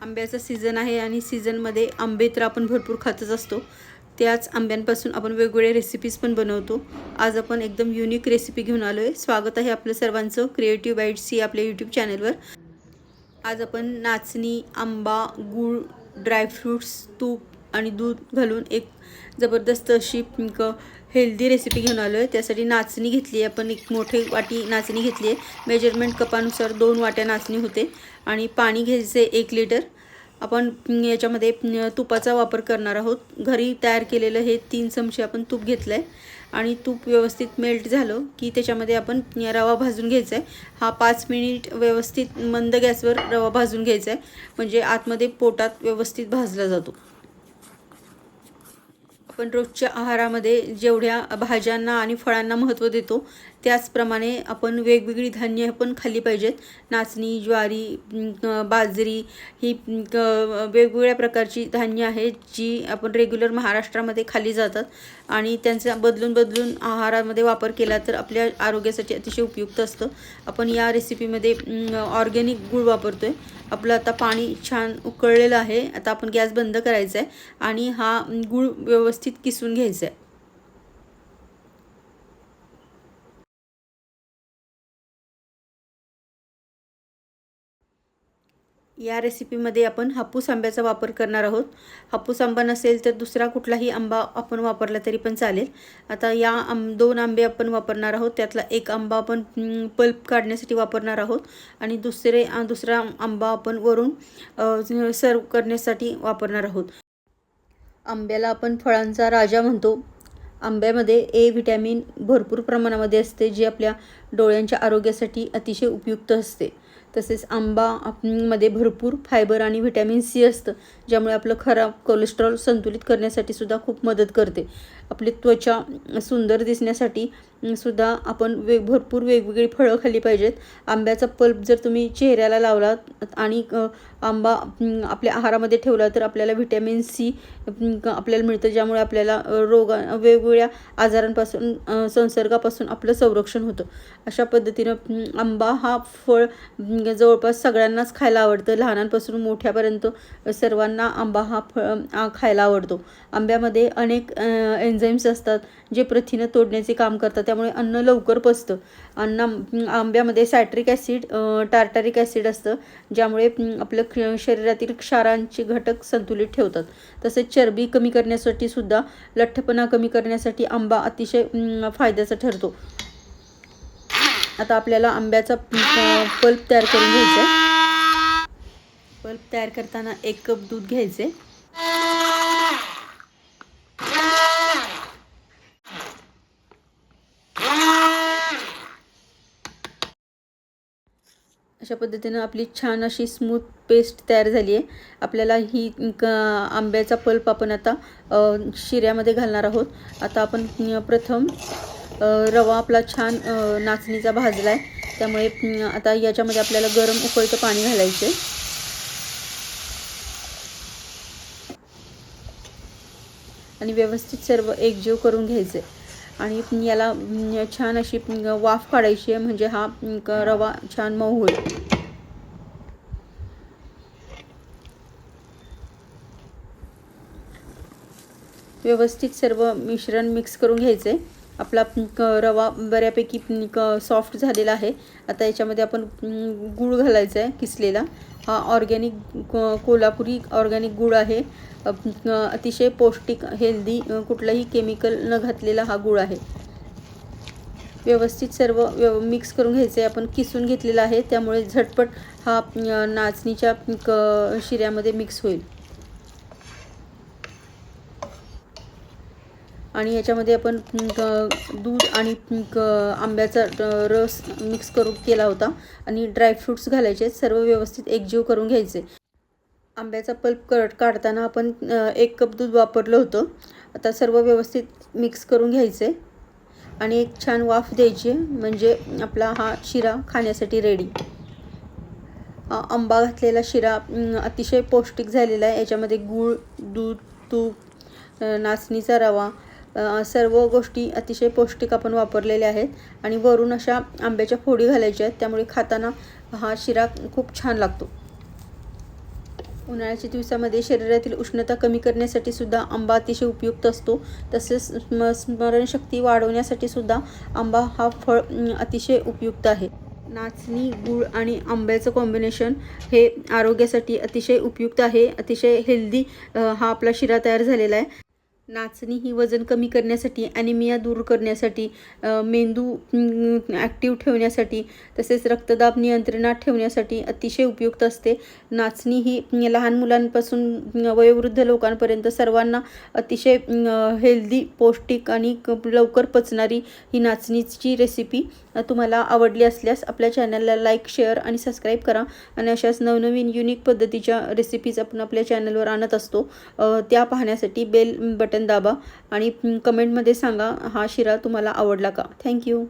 आंब्याचा सीझन आहे आणि सीझनमध्ये आंबे तर आपण भरपूर खातच असतो. त्याच आंब्यांपासून आपण वेगवेगळ्या रेसिपीज पण बनवतो. आज आपण एकदम युनिक रेसिपी घेऊन आलो आहे स्वागत आहे आपलं सर्वांचं क्रिएटिव्ह बाईट्स ही आपल्या यूट्यूब चॅनलवर आज आपण नाचणी आंबा गूळ ड्रायफ्रूट्स तूप आणि दूध घालून एक जबरदस्त अशी हेल्दी रेसिपी घेऊन आलो आहे त्यासाठी नाचणी घेतली आहे. आपण एक मोठे वाटी नाचणी घेतली आहे. मेजरमेंट कपानुसार दोन वाट्या नाचणी होते. आणि पाणी घ्यायचे एक लिटर आपण याच्यामध्ये तुपाचा वापर करणार आहोत. घरी तयार केलेलं हे तीन चमचे आपण तूप घेतलं आहे आणि तूप व्यवस्थित मेल्ट झालं की त्याच्यामध्ये आपण रवा भाजून घ्यायचा आहे. हा पाच मिनिट व्यवस्थित मंद गॅसवर रवा भाजून घ्यायचा आहे. म्हणजे आतमध्ये पोटात व्यवस्थित भाजला जातो. आपण रोजच्या आहारामध्ये जेवढ्या भाज्यांना आणि फळांना महत्त्व देतो त्याचप्रमाणे आपण वेगवेगळी धान्य पण खाल्ली पाहिजेत. नाचणी ज्वारी बाजरी ही वेगवेगळ्या प्रकारची धान्य आहेत जी आपण रेग्युलर महाराष्ट्रामध्ये खाल्ली जातात. आणि त्यांचा बदलून बदलून आहारामध्ये वापर केला तर आपल्या आरोग्यासाठी अतिशय उपयुक्त असतं. आपण या रेसिपीमध्ये ऑर्गॅनिक गूळ वापरतो आहे आपलं आता पाणी छान उकळलेलं आहे. आता आपण गॅस बंद करायचा आहे आणि हा गूळ व्यवस्थित किसून घ्यायचा आहे या रेसिपीमध्ये आपण हापूस आंब्याचा वापर करणार आहोत. हापूस आंबा नसेल तर दुसरा कुठलाही आंबा आपण वापरला तरी पण चालेल. आता या आंब दोन आंबे आपण वापरणार आहोत. त्यातला एक आंबा आपण पल्प काढण्यासाठी वापरणार आहोत. आणि दुसरे दुसरा आंबा आपण वरून सर्व करण्यासाठी वापरणार आहोत. आंब्याला आपण फळांचा राजा म्हणतो. आंब्यामध्ये ए व्हिटॅमिन भरपूर प्रमाणामध्ये असते जे आपल्या डोळ्यांच्या आरोग्यासाठी अतिशय उपयुक्त असते. तसेच आंबा मध्ये भरपूर फायबर आणि व्हिटॅमिन सी असतं ज्यामुळे आपलं खराब कोलेस्ट्रॉल संतुलित करण्यासाठी सुद्धा खूप मदत करते. आपली त्वचा सुंदर दिसण्यासाठी सुद्धा आपण वेग भरपूर वेगवेगळी फळं खाल्ली पाहिजेत. आंब्याचा पल्प जर तुम्ही चेहऱ्याला लावलात आणि आंबा आपल्या आहारामध्ये ठेवला तर आपल्याला व्हिटॅमिन सी आपल्याला मिळतं. ज्यामुळे आपल्याला रोग वेगवेगळ्या आजारांपासून संसर्गापासून आपलं संरक्षण होतं. अशा पद्धतीनं आंबा हा फळ जवळपास सगळ्यांनाच खायला आवडतं. लहानांपासून मोठ्यापर्यंत सर्वांना आंबा हा फळ खायला आवडतो. आंब्यामध्ये अनेक एन्झाईम्स असतात जे प्रथिनं तोडण्याचे काम करतात. त्यामुळे अन्न लवकर पचतं. अन्न आंब्यामध्ये सायट्रिक ॲसिड टार्टारिक ॲसिड असतं. ज्यामुळे आपलं शरीरातील क्षारांचे घटक संतुलित ठेवतात. तसेच चरबी कमी करण्यासाठी सुद्धा लठ्ठपणा कमी करण्यासाठी आंबा अतिशय फायद्याचा ठरतो. आता आपल्याला आंब्याचा पल्प तयार करून घ्यायचा पल्प तयार करताना एक कप दूध घ्यायचे अशा पद्धतीनं आपली छान अशी स्मूथ पेस्ट तयार झाली आहे. आपल्याला ही क आंब्याचा पल्प आपण आता शिऱ्यामध्ये घालणार आहोत. आता आपण प्रथम रवा आपला छान नाचणीचा भाजला आहे त्यामुळे आता याच्यामध्ये आपल्याला गरम उकळतं पाणी घालायचं आहे आणि व्यवस्थित सर्व एकजीव करून घ्यायचं आहे आणि याला छान अशी वाफ काढायची आहे म्हणजे हा रवा छान मऊ होईल. व्यवस्थित सर्व मिश्रण मिक्स करून घ्यायचं. आहे आपला रवा बऱ्यापैकी सॉफ्ट झालेला आहे. आता याच्यामध्ये आपण गूळ घालायचा आहे किसलेला. ऑर्गॅनिक कोल्हापुरी ऑर्गॅनिक गूळ आहे. अतिशय पौष्टिक हेल्दी कुठलाही केमिकल न घातलेला हा गूळ आहे. व्यवस्थित सर्व व्यव मिक्स करून घ्यायचं. आहे आपण किसून घेतलेला आहे. त्यामुळे झटपट हा नाचणीच्या क शिऱ्यामध्ये मिक्स होईल. आणि याच्यामध्ये आपण दूध आणि आंब्याचा रस मिक्स करून केला होता. आणि ड्रायफ्रूट्स घालायचे सर्व व्यवस्थित एकजीव करून घ्यायचे. आंब्याचा पल्प कट काढताना आपण एक कप दूध वापरलं होतं. आता सर्व व्यवस्थित मिक्स करून घ्यायचे. आणि एक छान वाफ द्यायची. म्हणजे आपला हा शिरा खाण्यासाठी रेडी आंबा घातलेला शिरा अतिशय पौष्टिक झालेला आहे. याच्यामध्ये गूळ दूध तूप नाचणीचा रवा सर्व गोष्टी अतिशय पौष्टिक आपण वापरलेल्या आहेत. आणि वरून अशा आंब्याच्या फोडी घालायच्या आहेत. त्यामुळे खाताना हा शिरा खूप छान लागतो. उन्हाळ्याच्या दिवसामध्ये शरीरातील उष्णता कमी करण्यासाठी सुद्धा आंबा अतिशय उपयुक्त असतो. तसेच स्म स्मरणशक्ती वाढवण्यासाठी सुद्धा आंबा हा फळ अतिशय उपयुक्त आहे. नाचणी गूळ आणि आंब्याचं कॉम्बिनेशन हे आरोग्यासाठी अतिशय उपयुक्त आहे. अतिशय हेल्दी हा आपला शिरा तयार झालेला आहे. नाचणी ही वजन कमी करण्यासाठी ॲनिमिया दूर करण्यासाठी मेंदू ॲक्टिव्ह ठेवण्यासाठी तसेच रक्तदाब नियंत्रणात ठेवण्यासाठी अतिशय उपयुक्त असते. नाचणी ही लहान मुलांपासून वयोवृद्ध लोकांपर्यंत सर्वांना अतिशय हेल्दी पौष्टिक आणि क- लवकर पचणारी ही नाचणीची रेसिपी तुम्हाला आवडली असल्यास आपल्या चॅनलला लाईक शेअर आणि सबस्क्राईब करा. आणि अशाच नवनवीन युनिक पद्धतीच्या रेसिपीज आपण आपल्या चॅनलवर आणत असतो. त्या पाहण्यासाठी बेल बटन दाबा आणि कमेंटमध्ये सांगा हा शिरा तुम्हाला आवडला का? थँक्यू